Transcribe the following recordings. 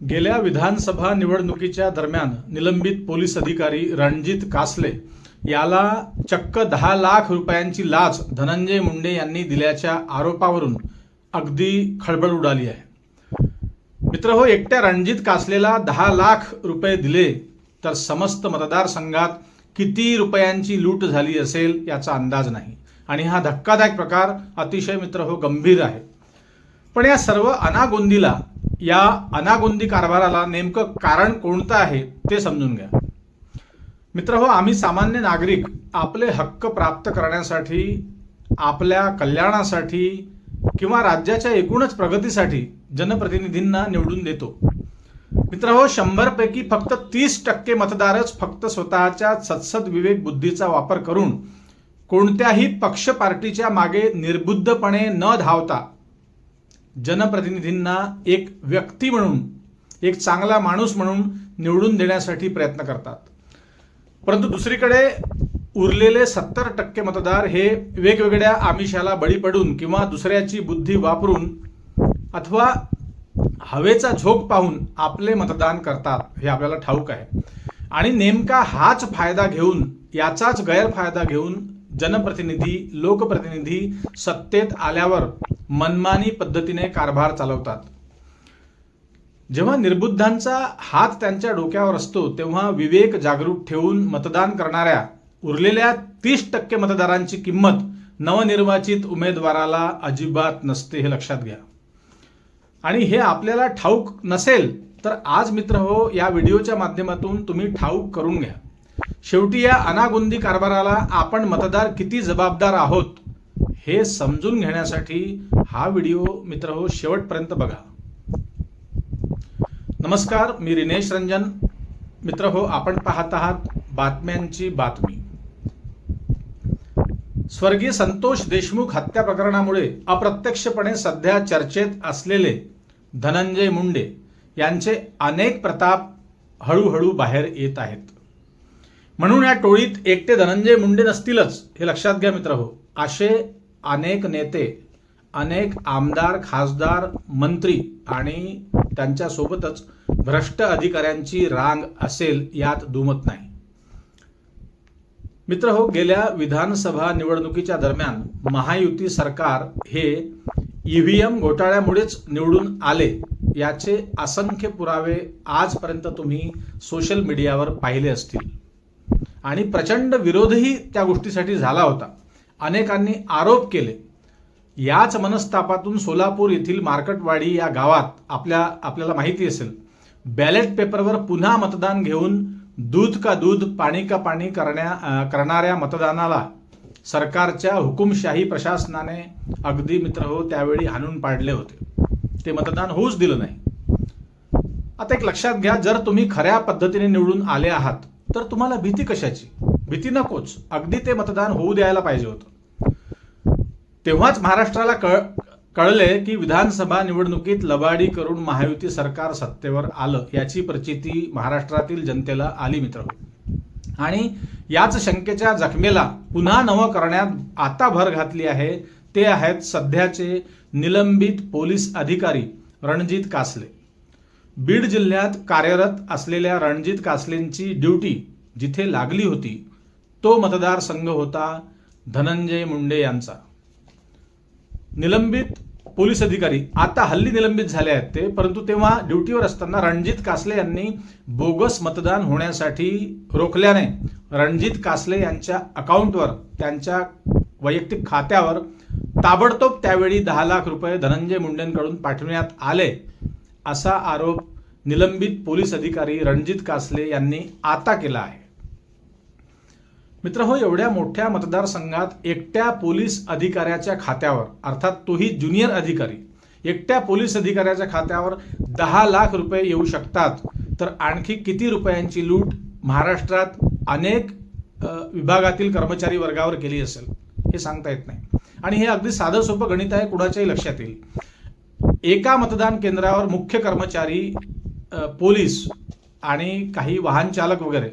गेल्या विधानसभा निवडणुकीच्या दरम्यान निलंबित पोलीस अधिकारी रणजित कासले याला चक्क दहा लाख रुपयांची लाच धनंजय मुंडे यांनी दिल्याच्या आरोपावरून अगदी खळबळ उडाली आहे. मित्र हो एकट्या रणजित कासलेला दहा लाख रुपये दिले तर समस्त मतदारसंघात किती रुपयांची लूट झाली असेल याचा अंदाज नाही. आणि हा धक्कादायक प्रकार अतिशय मित्र हो गंभीर आहे. पण या सर्व अनागोंदीला या अनागोंदी कारभाराला नेमकं कारण कोणतं आहे ते समजून घ्या. मित्र हो आम्ही सामान्य नागरिक आपले हक्क प्राप्त करण्यासाठी आपल्या कल्याणासाठी किंवा राज्याच्या एकूणच प्रगतीसाठी जनप्रतिनिधींना निवडून देतो. मित्र हो शंभरपैकी फक्त तीस टक्के मतदारच फक्त स्वतःच्या सत्सद विवेक बुद्धीचा वापर करून कोणत्याही पक्ष पार्टीच्या मागे निर्बुद्धपणे न धावता जनप्रतिनिधींना एक व्यक्ती म्हणून एक चांगला माणूस म्हणून निवडून देण्यासाठी प्रयत्न करतात. परंतु दुसरीकडे उरलेले सत्तर टक्के मतदार हे वेगवेगळ्या आमिषाला बळी पडून किंवा दुसऱ्याची बुद्धी वापरून अथवा हवेचा झोक पाहून आपले मतदान करतात हे आपल्याला ठाऊक आहे. आणि नेमका हाच फायदा घेऊन याचाच गैरफायदा घेऊन जनप्रतिनिधी लोकप्रतिनिधी सत्तेत आल्यावर मनमानी पद्धतीने कारभार चालवतात. जेव्हा निर्बुद्धांचा हात त्यांच्या डोक्यावर असतो तेव्हा विवेक जागरूक ठेवून मतदान करणाऱ्या उरलेल्या तीस टक्के मतदारांची किंमत नवनिर्वाचित उमेदवाराला अजिबात नसते हे लक्षात घ्या. आणि हे आपल्याला ठाऊक नसेल तर आज मित्र हो या व्हिडिओच्या माध्यमातून तुम्ही ठाऊक करून घ्या. शेवटी या अनागोंदी कारभाराला आपण मतदार किती जबाबदार आहोत हे समजून घेण्यासाठी हा व्हिडिओ मित्र हो शेवटपर्यंत बघा. नमस्कार मी रिनेश रंजन. मित्र हो आपण पाहत आहात बातम्यांची बातमी. स्वर्गीय संतोष देशमुख हत्या प्रकरणामुळे अप्रत्यक्षपणे सध्या चर्चेत असलेले धनंजय मुंडे यांचे अनेक प्रताप हळूहळू बाहेर येत आहेत. म्हणून या टोळीत एकटे धनंजय मुंडे नसतीलच हे लक्षात घ्या मित्र हो. असे अनेक नेते अनेक आमदार खासदार मंत्री आणि त्यांच्या सोबतच भ्रष्ट अधिकाऱ्यांची रांग असेल यात दुमत नाही. मित्र हो गेल्या विधानसभा निवडणुकीच्या दरम्यान महायुती सरकार हे ईव्हीएम घोटाळ्यामुळेच निवडून आले याचे असंख्य पुरावे आजपर्यंत तुम्ही सोशल मीडियावर पाहिले असतील. आणि प्रचंड विरोधही त्या गोष्टीसाठी झाला होता. अनेकांनी आरोप केले. याच मनस्तापातून सोलापूर येथील मार्कटवाडी या गावात आपल्या आपल्याला माहिती असेल बॅलेट पेपरवर पुन्हा मतदान घेऊन दूध का दूध पाणी का पाणी करण्या करणाऱ्या मतदानाला सरकारच्या हुकुमशाही प्रशासनाने अगदी मित्र हो त्यावेळी हाणून पाडले होते. ते मतदान होऊच दिलं नाही. आता एक लक्षात घ्या जर तुम्ही खऱ्या पद्धतीने निवडून आले आहात तर तुम्हाला भीती कशाची? भीती नकोच. अगदी ते मतदान होऊ द्यायला पाहिजे होतं. तेव्हाच महाराष्ट्राला कळ कळले की विधानसभा निवडणुकीत लबाडी करून महायुती सरकार सत्तेवर आलं याची प्रचिती महाराष्ट्रातील जनतेला आली मित्र. आणि याच शंकेच्या जखमेला पुन्हा नवं करण्यात आता भर घातली आहे ते आहेत सध्याचे निलंबित पोलीस अधिकारी रणजित कासले. बीड जिल्ह्यात कार्यरत असलेल्या रणजित कासलेंची ड्युटी जिथे लागली होती तो मतदारसंघ होता धनंजय मुंडे यांचा. निलंबित पोलीस अधिकारी आता हल्ली निलंबित झाले आहेत ते परंतु तेव्हा ड्युटीवर असताना रणजित कासले यांनी बोगस मतदान होण्यासाठी रोखल्याने रणजित कासले यांच्या अकाउंटवर त्यांच्या वैयक्तिक खात्यावर ताबडतोब त्यावेळी दहा लाख रुपये धनंजय मुंडेंकडून पाठवण्यात आले. असा आरोप निलंबित पोलीस अधिकारी रणजित कासले यांनी आता केला आहे. मित्र हो एवढ्या मोठ्या मतदारसंघात एकट्या पोलीस अधिकाऱ्याच्या खात्यावर अर्थात तोही ज्युनियर अधिकारी एकट्या पोलीस अधिकाऱ्याच्या खात्यावर दहा लाख रुपये येऊ शकतात तर आणखी किती रुपयांची लूट महाराष्ट्रात अनेक विभागातील कर्मचारी वर्गावर केली असेल हे सांगता येत नाही. आणि हे अगदी साधं सोपं गणित आहे कुणाच्याही लक्षात येईल. एका मतदान केंद्रावर मुख्य कर्मचारी पोलीस आणि काही वाहन चालक वगैरे.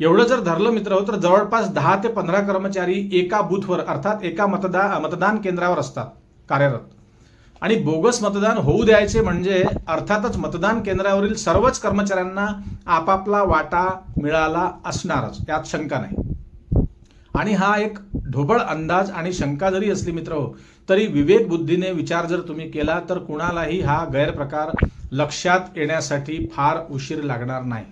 एवढं जर धरलं मित्र हो तर जवळपास दहा ते पंधरा कर्मचारी एका बूथवर अर्थात एका मतदा मतदान केंद्रावर असतात कार्यरत. आणि बोगस मतदान होऊ द्यायचे म्हणजे अर्थातच मतदान केंद्रावरील सर्वच कर्मचाऱ्यांना आपापला वाटा मिळाला असणारच यात शंका नाही. आणि हा एक ढोबळ अंदाज आणि शंका जरी असली मित्र हो तरी विवेक बुद्धीने विचार जर तुम्ही केला तर कुणालाही हा गैरप्रकार लक्षात येण्यासाठी फार उशीर लागणार नाही.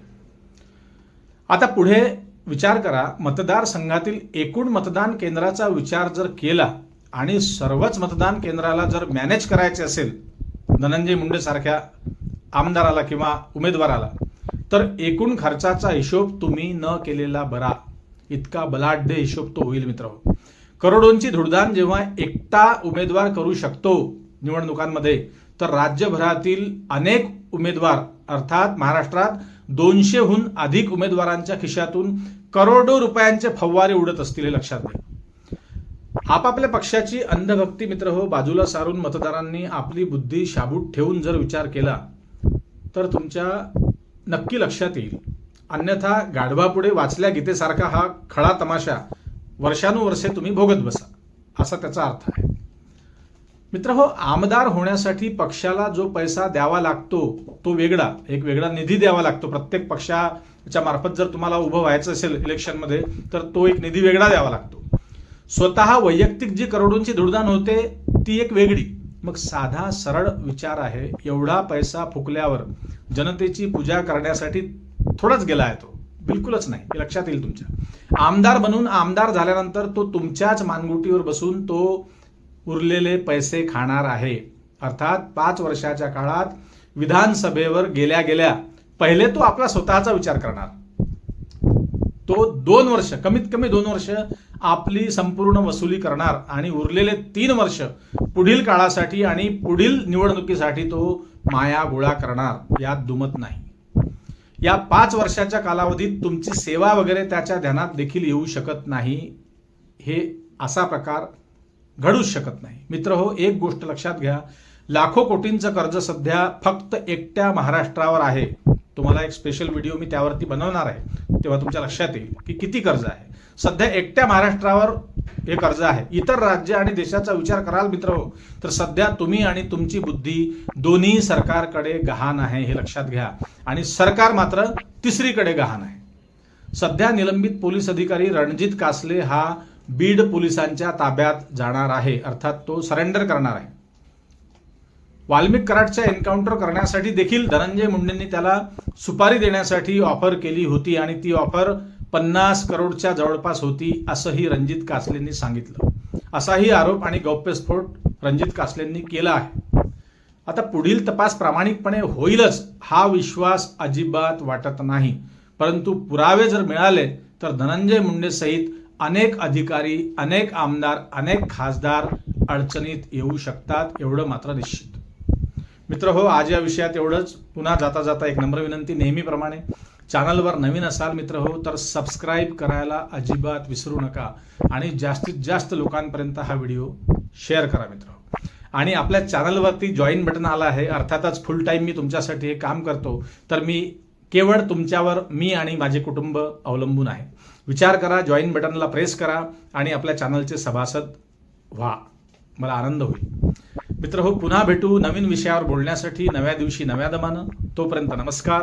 आता पुढे विचार करा. मतदारसंघातील एकूण मतदान केंद्राचा विचार जर केला आणि सर्वच मतदान केंद्राला जर मॅनेज करायचे असेल धनंजय मुंडेसारख्या आमदाराला किंवा उमेदवाराला तर एकूण खर्चाचा हिशोब तुम्ही न केलेला बरा. इतका बलाढ्य हिशोब तो होईल मित्र करोडोंची धुडदान जेव्हा एकटा उमेदवार करू शकतो निवडणुकांमध्ये तर राज्यभरातील अनेक उमेदवार अर्थात महाराष्ट्रात दोनशेहून अधिक उमेदवारांच्या खिशातून करोडो रुपयांचे फव्वारे उडत असतील हे लक्षात घ्या. आपापल्या पक्षाची अंधभक्ती मित्र हो बाजूला सारून मतदारांनी आपली बुद्धी शाबूत ठेवून जर विचार केला तर तुमच्या नक्की लक्षात येईल. अन्यथा गाढवापुढे वाचल्या गीतेसारखा हा खळा तमाशा वर्षानुवर्षे तुम्ही भोगत बसा असा त्याचा अर्थ आहे. मित्र हो आमदार होण्यासाठी पक्षाला जो पैसा द्यावा लागतो तो वेगळा एक वेगळा निधी द्यावा लागतो. प्रत्येक पक्षाच्या मार्फत जर तुम्हाला उभं व्हायचं असेल इलेक्शनमध्ये तर तो एक निधी वेगळा द्यावा लागतो. स्वतः वैयक्तिक जी करोडोंची धुडदान होते ती एक वेगळी. मग साधा सरळ विचार आहे एवढा पैसा फुकल्यावर जनतेची पूजा करण्यासाठी थोडाच गेला आहे तो. बिलकुलच नाही. हे लक्षात येईल तुमच्या. आमदार बनून आमदार झाल्यानंतर तो तुमच्याच मानगुटीवर बसून तो उरलेले पैसे खाणार आहे. अर्थात पाच वर्षाच्या काळात विधानसभेवर गेल्या गेल्या पहिले तो आपला स्वतःचा विचार करणार. तो दोन वर्ष कमीत कमी दोन वर्ष आपली संपूर्ण वसुली करणार आणि उरलेले तीन वर्ष पुढील काळासाठी आणि पुढील निवडणुकीसाठी तो माया गोळा करणार. यात दुमत नाही. या पाच वर्षाच्या कालावधीत तुमची सेवा वगैरे त्याच्या ध्यानात देखील येऊ शकत नाही. हे असा प्रकार घडूच शकत नाही. मित्र हो एक गोष्ट लक्षात घ्या. लाखो कोटींचं कर्ज सध्या फक्त एकट्या महाराष्ट्रावर आहे. तुम्हाला एक स्पेशल व्हिडिओ मी त्यावरती बनवणार आहे. तेव्हा तुमच्या लक्षात येईल की किती कर्ज आहे. सध्या एकट्या महाराष्ट्रावर हे कर्ज आहे. इतर राज्य आणि देशाचा विचार कराल मित्र हो तर सध्या तुम्ही आणि तुमची बुद्धी दोन्ही सरकारकडे गहाण आहे हे लक्षात घ्या. आणि सरकार मात्र तिसरीकडे गहाण आहे. सध्या निलंबित पोलीस अधिकारी रणजित कासले हा बीड पोलिसांच्या ताब्यात जाणार आहे अर्थात तो सरेंडर करणार आहे. वाल्मिक कराडच्या एन्काउंटर करण्यासाठी देखील धनंजय मुंडेंनी त्याला सुपारी देण्यासाठी ऑफर केली होती आणि ती ऑफर पन्नास करोडच्या जवळपास होती असंही रणजित कासलेंनी सांगितलं. असाही आरोप आणि गौप्यस्फोट रणजित कासलेंनी केला आहे. आता पुढील तपास प्रामाणिकपणे होईलच हा विश्वास अजिबात वाटत नाही. परंतु पुरावे जर मिळाले तर धनंजय मुंडे सहित अनेक अधिकारी अनेक आमदार अनेक खासदार अडचणीत येऊ शकतात एवढं मात्र निश्चित. मित्र हो आज या विषयात एवढंच. पुन्हा जाता जाता एक नम्र विनंती नेहमीप्रमाणे. चॅनलवर नवीन असाल मित्र हो तर सबस्क्राईब करायला अजिबात विसरू नका. आणि जास्तीत जास्त लोकांपर्यंत हा व्हिडिओ शेअर करा मित्र हो. आणि आपल्या चॅनलवरती जॉईन बटन आलं आहे अर्थातच फुल टाईम मी तुमच्यासाठी हे काम करतो तर मी केवळ तुमच्यावर मी आणि माझे कुटुंब अवलंबून आहे. विचार करा जॉईन बटनला प्रेस करा आणि आपल्या चॅनलचे सभासद व्हा. मला आनंद होईल. मित्र हो पुन्हा भेटू नवीन विषयावर बोलण्यासाठी नव्या दिवशी नव्या दमानं. तोपर्यंत नमस्कार.